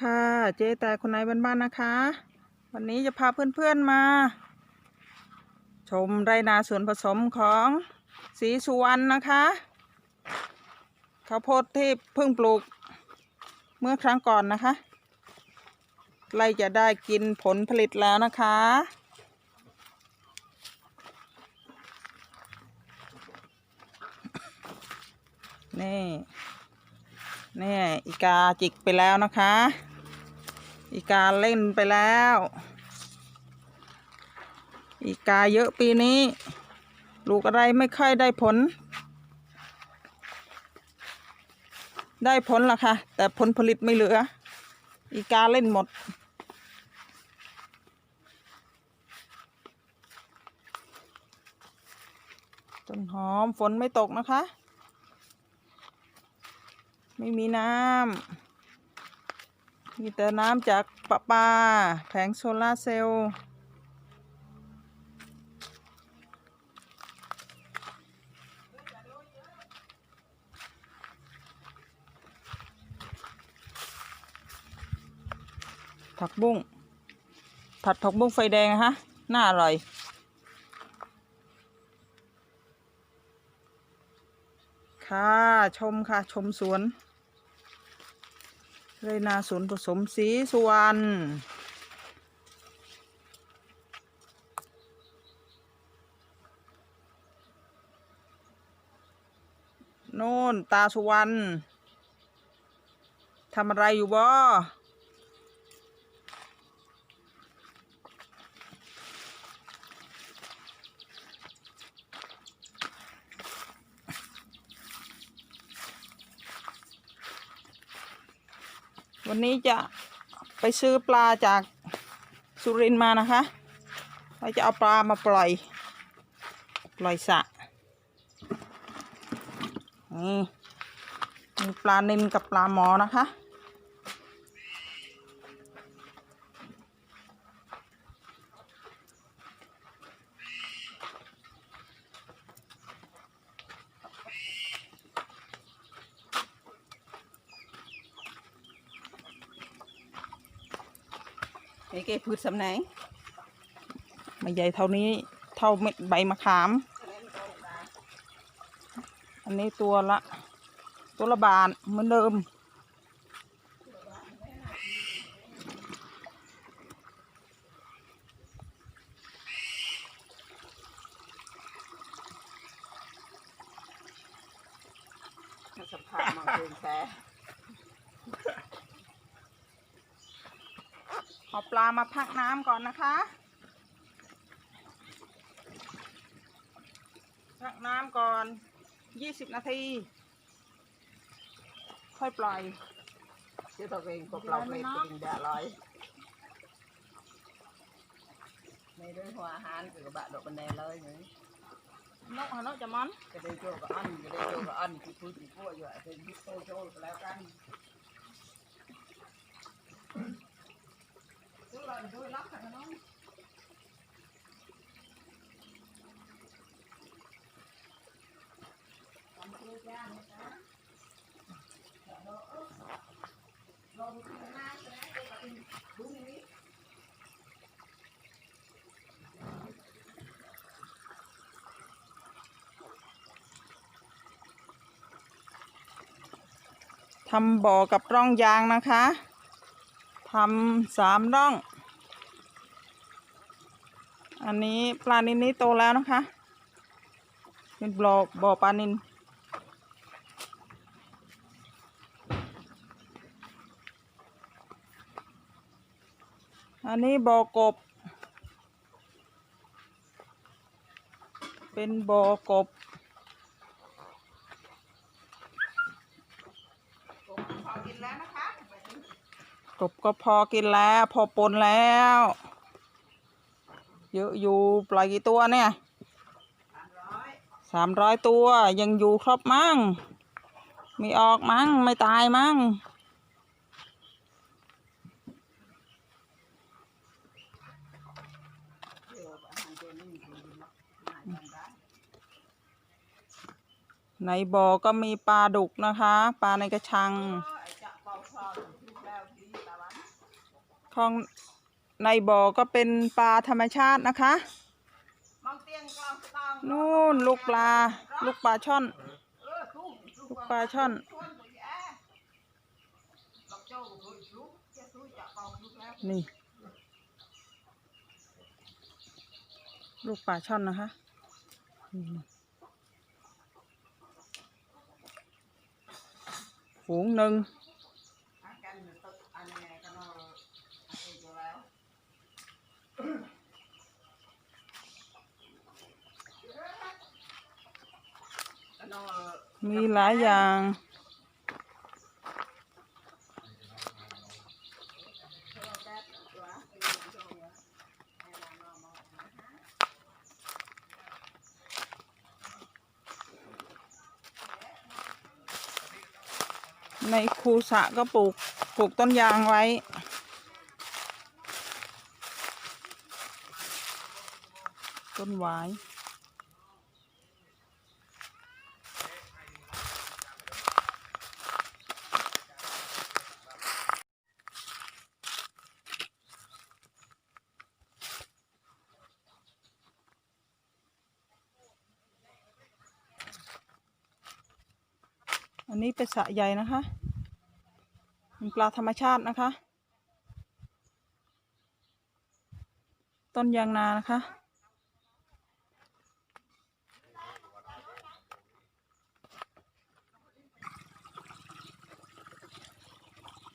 ค่ะ เจ๊แต่คนไหนบ้านๆนะคะ วันนี้จะพาเพื่อนๆมา ชมไรนาสวนผสมของสีสุวรรณนะคะข้าวโพดที่เพิ่งปลูกเมื่อครั้งก่อนนะคะใกล้จะได้กินผลผลิตแล้วนะคะ นี่นี่อีกาจิกไปแล้วนะคะ อีกาเล่นไปแล้ว อีกาเยอะปีนี้ ลูกอะไรไม่ค่อยได้ผล ได้ผลละค่ะ แต่ผลผลิตไม่เหลือ อีกาเล่นหมด ต้นหอมฝนไม่ตกนะคะ ไม่มีน้ำ มีแต่น้ำจากปะปาแผงโซลาร์เซลล์ผักบุ้งผัดผักบุ้งไฟแดงนะคะน่าอร่อย ค่ะ ชมค่ะ ชมสวน ไรนาสวนผสมสีสุวรรณโน่นตาสุวรรณทำอะไรอยู่บ่ วันนี้จะไปซื้อปลาจากสุรินมานะคะเราจะเอาปลามาปล่อย ปล่อยสระนี่มีปลานิลกับปลาหมอนะคะ ไอ้เกพืชสำแหนงไม่ใหญ่เท่านี้เท่าเม็ดใบมะขาม อันนี้ตัวละ ตัวละบาทเหมือนเดิม สัมผัสมาเป็นแพ้ เอาปลามาพักน้ำก่อนนะคะพักน้ำก่อนยี่สิบนาที ค่อยปล่อยชื่อตัวเองกบเราเลยเป็นเดาลอยในเรื่องหัวอาหารคือกระบะดอก ทำบ่อกับร่องยางนะคะ ทำสามร่อง อันนี้ปลานินนี้โตแล้วนะคะ เป็นบ่อบ่อปลานินอันนี้บ่อกบ เป็นบ่อกบ พอกินแล้วนะคะ กบก็พอกินแล้ว พอปนแล้ว เยอะอยู่ปล่อยกี่ตัวเนี่ยสามร้อยตัวยังอยู่ครบมั้งไม่ออกมั้งไม่ตายมั้งในบ่อก็มีปลาดุกนะคะ ปลาในกระชัง คลองในบ่อก็เป็นปลาธรรมชาตินะคะนู่นลูกปลา ลูกปลาช่อน ลูกปลาช่อน นี่ ลูกปลาช่อนนะคะฝูงหนึ่ง อันกันตึกอันนี้กันเอาอันนี้อยู่แล้วกันเอา มีหลายอย่าง ในคูสระก็ปลูกปลูกต้นยางไว้ต้นหว นี้เป็นสะใหญ่นะคะเป็นปลาธรรมชาตินะคะ ต้นยางนานะคะ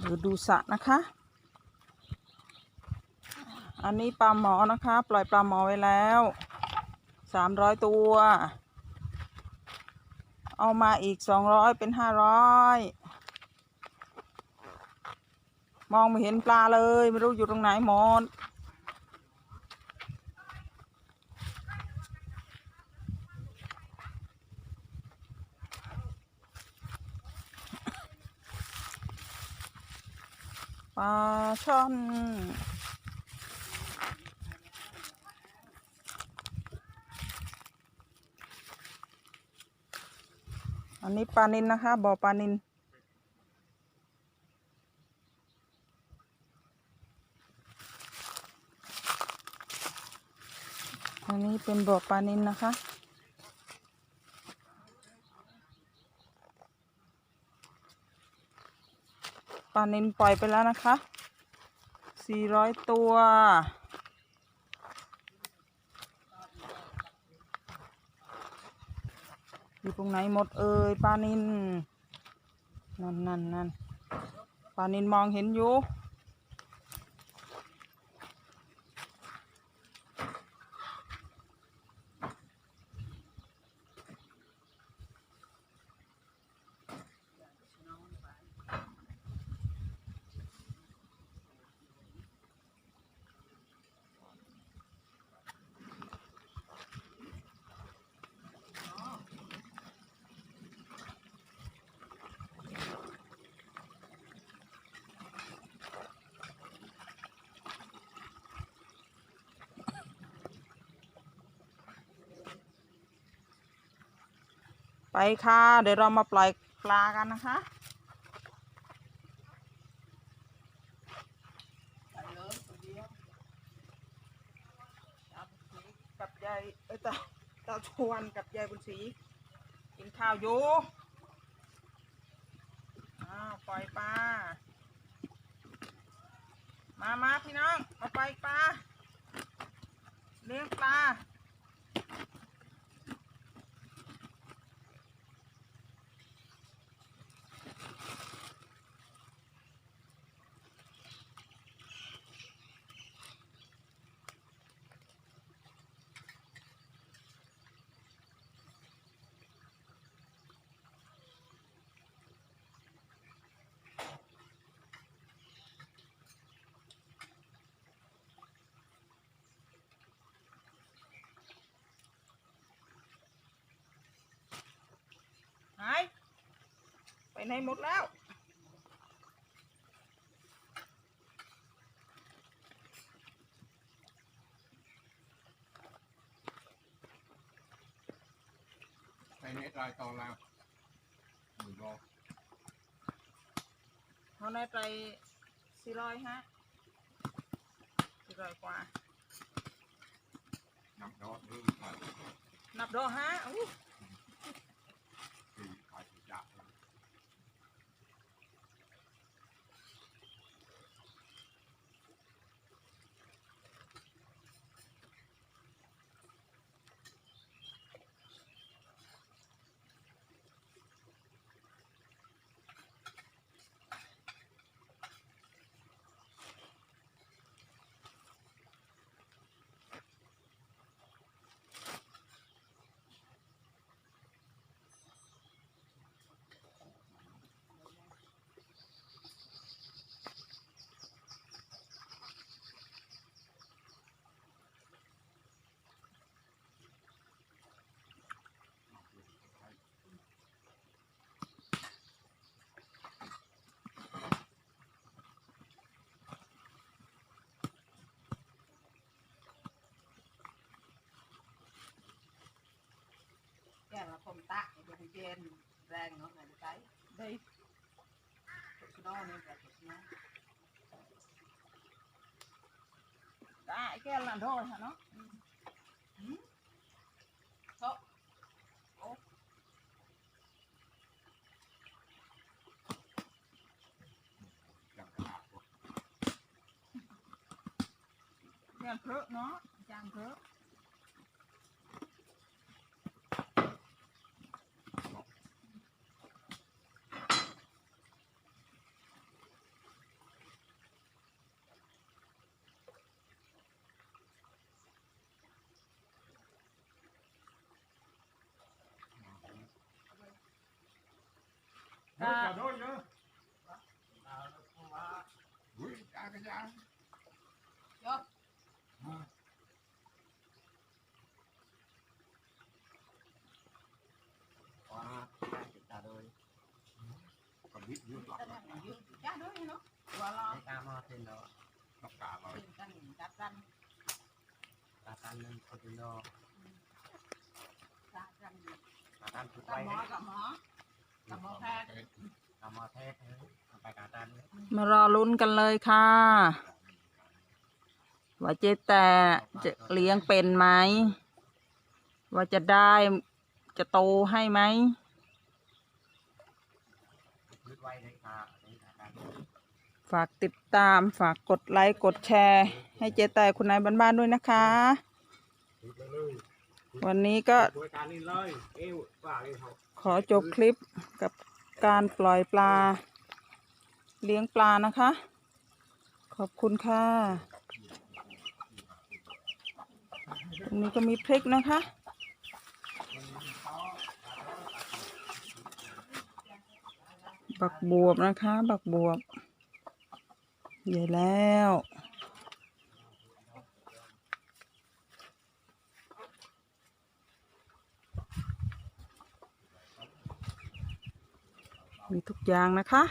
เดี๋ยวดูสะนะคะ อันนี้ปลาหมอนะคะ ปล่อยปลาหมอไว้แล้วสามร้อยตัว เอามาอีกสองร้อยเป็นห้าร้อยมองไม่เห็นปลาเลย ไม่รู้อยู่ตรงไหนหมดปลาช่อน นี้ปลานินนะคะบ่อปลานินอันนี้เป็นบ่อปลานินนะคะปลานินปล่อยไปแล้วนะคะ 400 ตัว อยู่ตรงไหนหมดเอ่ยปลานินนั่นนั่นนั่นปลานินมองเห็นอยู่ ไปค่ะ เดี๋ยวเรามาปล่อยปลากันนะคะกับยายเอ้ยตาตาชวนกับยายบุญศรีกินข้าวอยู่อ้าวปล่อยปลามามาพี่น้องมาปล่อยปลาเลี้ยงปลาายไปไหนหมดแล้วไปในรายตองแล้วหมื่นโลเขาในใจสี่ร้อยฮะร้อยกว่าน้ำดอกนี่ขายนับดอกฮะอู้ะจะให้เจนแรงเนาะไหนใจได้ชุดนอนนี่แบบชุ ดนอนได้แค่ละดอกฮะเนาะโต๊ะจังกระดาษพวกแค่เพลอะเนา กระยางยกว้าติดตาโดยกับนิดยืดหลังตั้งแต่ยืดจ้าด้วยเนาะว่าเราไม่ตามมาเป็นเราต้องกาลอยเป็นตั้งจับกันตาตันนึงคนดูโนจับกันตาตันทุกกับไปหมอกับหมอกับหมอแพทย์ตามมาเทศไปกาตันมารอลุ้นกันเลยค่ะ ว่าเจ๊แต่จะเลี้ยงเป็นไหม ว่าจะได้จะโตให้ไหมพืชไว้เลยค่ะนี่ตาตันฝากติดตามฝากกดไลค์กดแชร์ ให้เจ๊แต่คุณนายบ้านๆด้วยนะคะพืชไปเลยวันนี้ก็ ขาขอจบคลิปกับการปล่อยปลา เลี้ยงปลานะคะ ขอบคุณค่ะ ตรงนี้ก็มีพริกนะคะ บักบวบนะคะ บักบวบใหญ่แล้ว มีทุกอย่างนะคะ